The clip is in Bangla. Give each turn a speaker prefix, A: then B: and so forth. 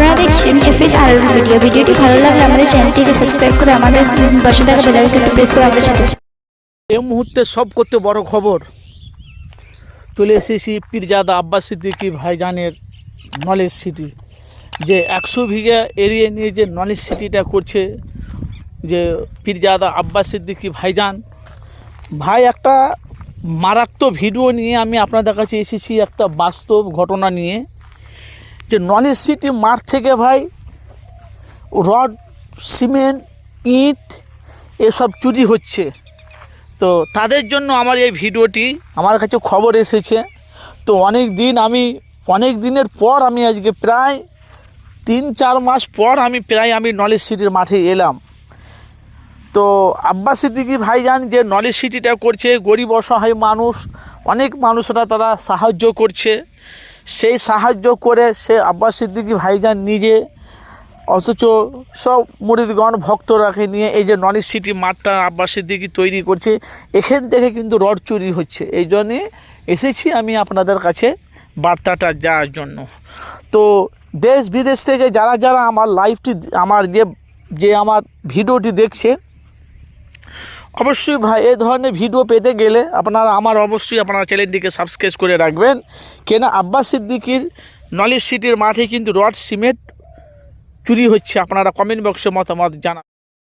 A: আপনারা দেখছেন এফএস আর ভিডিও ভিডিওটি ভালো লাগলে আমাদের চ্যানেলটিকে সাবস্ক্রাইব করে আমাদের পাশে থাকা প্রেস করে সাথে
B: এই মুহূর্তে সব করতে বড় খবর। চলে এসেছি পীরজাদা আব্বাস সিদ্দিকি ভাইজানের নলেজ সিটি যে একশো বিঘা এরিয়া নিয়ে যে নলেজ সিটিটা করছে যে পীরজাদা আব্বাস সিদ্দিকি ভাইজান। ভাই, একটা মারাত্মক ভিডিও নিয়ে আমি আপনাদের কাছে এসেছি, একটা বাস্তব ঘটনা নিয়ে। যে নলেজ সিটি মাঠ থেকে ভাই, রড, সিমেন্ট, ইট, এসব চুরি হচ্ছে। তো তাদের জন্য আমার এই ভিডিওটি আমার কাছে খবর এসেছে। তো অনেক দিন আমি, অনেক দিনের পর আমি আজকে প্রায় তিন চার মাস পর আমি প্রায় আমি নলেজ সিটির মাঠে এলাম। তো আব্বাস সিদ্দিকি ভাইজান যে নলেজ সিটিটা করছে, গরিব অসহায় মানুষ, অনেক মানুষরা তারা সাহায্য করছে। সেই সাহায্য করে সে আব্বাস সিদ্দিকি ভাইজান নিজে, অথচ সব মুরিদগণ, ভক্তরাকে নিয়ে এই যে নলেজ সিটি মাঠটা আব্বাস সিদ্দিকি তৈরি করছে, এখান থেকে কিন্তু রড চুরি হচ্ছে। এই জন্যে এসেছি আমি আপনাদের কাছে বার্তাটা যাওয়ার জন্য। তো দেশ বিদেশ থেকে যারা যারা আমার লাইফটি আমার যে যে আমার ভিডিওটি দেখছে অবশ্যই ভাই এই ধরনের ভিডিও পেতে গেলে আপনারা আমার অবশ্যই আপনারা চ্যানেলটিকে সাবস্ক্রাইব করে রাখবেন। কেন আব্বাস সিদ্দিকির নলেজ সিটির মাঠে কিন্তু রড সিমেন্ট চুরি হচ্ছে, আপনারা কমেন্ট বক্সে মতামত জানা